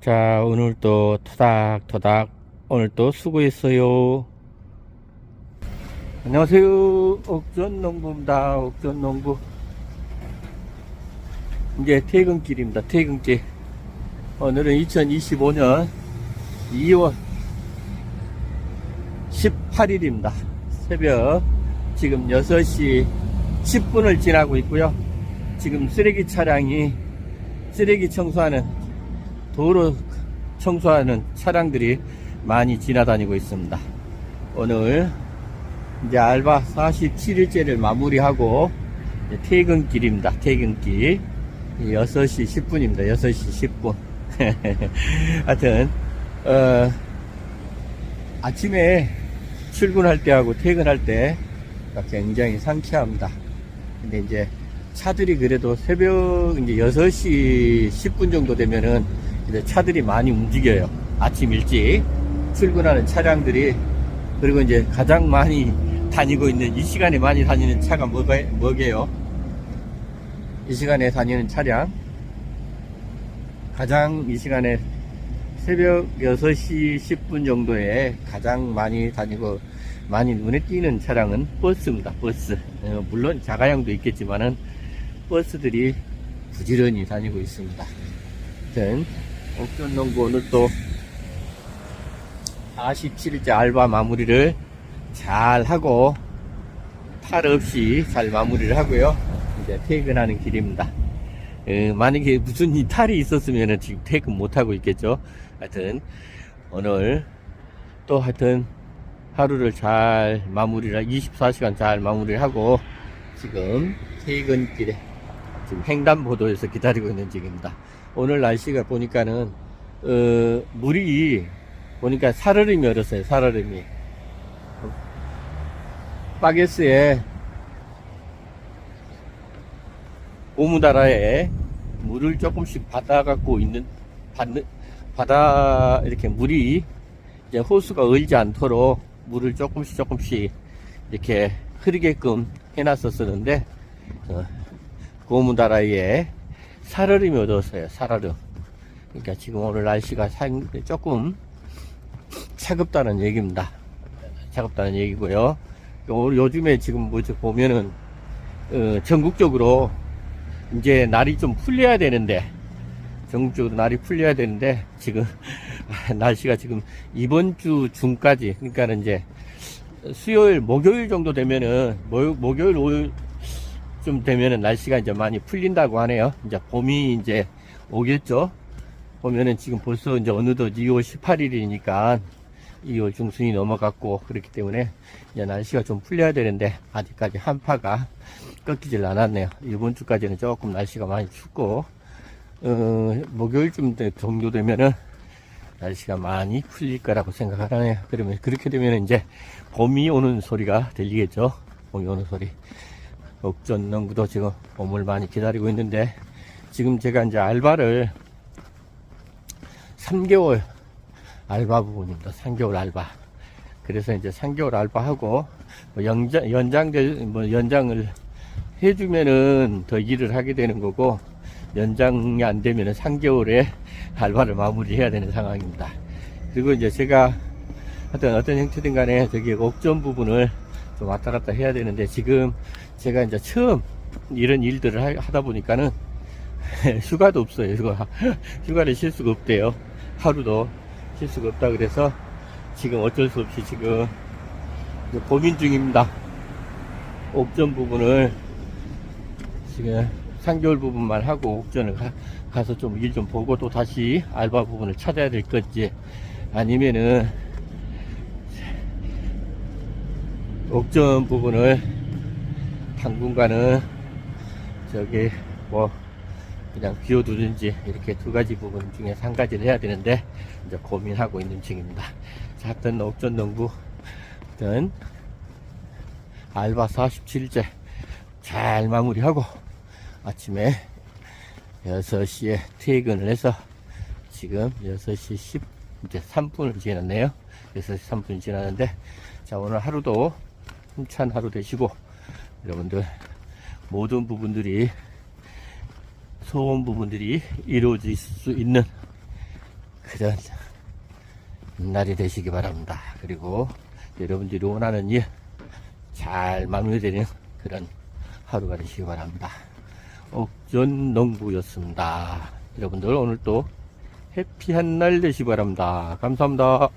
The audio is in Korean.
자, 오늘 또 토닥토닥 오늘 또 수고했어요. 안녕하세요. 옥전농부입니다. 옥전농부. 이제 퇴근길입니다. 퇴근길. 오늘은 2025년 2월 18일입니다. 새벽 지금 6시 10분을 지나고 있고요. 지금 쓰레기 차량이 쓰레기 청소하는 도로 청소하는 차량들이 많이 지나다니고 있습니다. 오늘 이제 알바 47일째를 마무리하고 퇴근길입니다. 퇴근길 6시 10분입니다. 6시 10분. 하여튼 어, 아침에 출근할 때하고 퇴근할 때 굉장히 상쾌합니다. 근데 이제 차들이 그래도 새벽 이제 6시 10분 정도 되면은 이제 차들이 많이 움직여요. 아침 일찍 출근하는 차량들이 그리고 이제 가장 많이 다니고 있는 이 시간에 많이 다니는 차가 뭐가, 뭐게요? 이 시간에 다니는 차량 가장 이 시간에 새벽 6시 10분 정도에 가장 많이 다니고 많이 눈에 띄는 차량은 버스입니다. 버스. 어, 물론 자가용도 있겠지만은 버스들이 부지런히 다니고 있습니다. 아무 튼 옥전농구 오늘 또 47일째 알바 마무리를 잘 하고 탈 없이 잘 마무리를 하고요. 이제 퇴근하는 길입니다. 어, 만약에 무슨 이 탈이 있었으면 지금 퇴근 못하고 있겠죠. 하여튼 오늘 또 하여튼 하루를 잘 마무리를 24시간 잘 마무리를 하고 지금 퇴근길에 지금 횡단보도에서 기다리고 있는 중입니다. 오늘 날씨가 보니까는 어, 물이 보니까 살얼음이 얼었어요. 살얼음이 바게스에 오무다라에 물을 조금씩 받아갖고 있는 받는 바다 이렇게 물이 이제 호수가 얼지 않도록 물을 조금씩 조금씩 이렇게 흐르게끔 해놨었었는데 어, 고무다라에 살얼음이 얻었어요. 살얼음. 그러니까 지금 오늘 날씨가 상, 조금 차갑다는 얘기입니다. 차갑다는 얘기고요. 요, 요즘에 지금 뭐 보면은 어, 전국적으로 이제 날이 좀 풀려야 되는데 전국적으로 날이 풀려야 되는데 지금 날씨가 지금 이번 주 중까지 그러니까는 이제 수요일 목요일 정도 되면은 목, 목요일 좀 되면은 날씨가 이제 많이 풀린다고 하네요. 이제 봄이 이제 오겠죠. 보면은 지금 벌써 이제 어느덧 2월 18일이니까 2월 중순이 넘어갔고 그렇기 때문에 이제 날씨가 좀 풀려야 되는데 아직까지 한파가 꺾이질 않았네요. 이번 주까지는 조금 날씨가 많이 춥고 어, 목요일쯤 정도 되면은 날씨가 많이 풀릴 거라고 생각하네요. 그러면 그렇게 되면 이제 봄이 오는 소리가 들리겠죠. 봄이 오는 소리. 옥전 농구도 지금 봄을 많이 기다리고 있는데 지금 제가 이제 알바를 3개월 알바 부분입니다. 3개월 알바. 그래서 이제 3개월 알바하고 뭐 연장 연장될 뭐 연장을 해주면은 더 일을 하게 되는 거고 연장이 안 되면은 3개월에 알바를 마무리해야 되는 상황입니다. 그리고 이제 제가 하여튼 어떤 형태든 간에 저기 옥전 부분을 좀 왔다 갔다 해야 되는데 지금 제가 이제 처음 이런 일들을 하- 하다 보니까는 휴가도 없어요. 휴가. 휴가를 쉴 수가 없대요. 하루도 쉴 수가 없다 그래서 지금 어쩔 수 없이 지금 고민 중입니다. 옥전 부분을 지금 3개월 부분만 하고 옥전을 가, 서 좀 일 좀 보고 또 다시 알바 부분을 찾아야 될 건지 아니면은 옥전 부분을 당분간은 저기 뭐 그냥 비워두든지 이렇게 두 가지 부분 중에 한 가지를 해야 되는데 이제 고민하고 있는 중입니다. 자, 하여튼 옥전 농부 하여튼 알바 47일째 잘 마무리하고 아침에 6시에 퇴근을 해서 지금 6시 10 이제 3분을 지났네요. 6시 3분 지났는데 자 오늘 하루도 힘찬 하루 되시고 여러분들 모든 부분들이 소원 부분들이 이루어질 수 있는 그런 날이 되시기 바랍니다. 그리고 여러분들이 원하는 일 잘 마무리되는 그런 하루가 되시기 바랍니다. 옥전 농부였습니다. 여러분들 오늘 또 해피한 날 되시기 바랍니다. 감사합니다.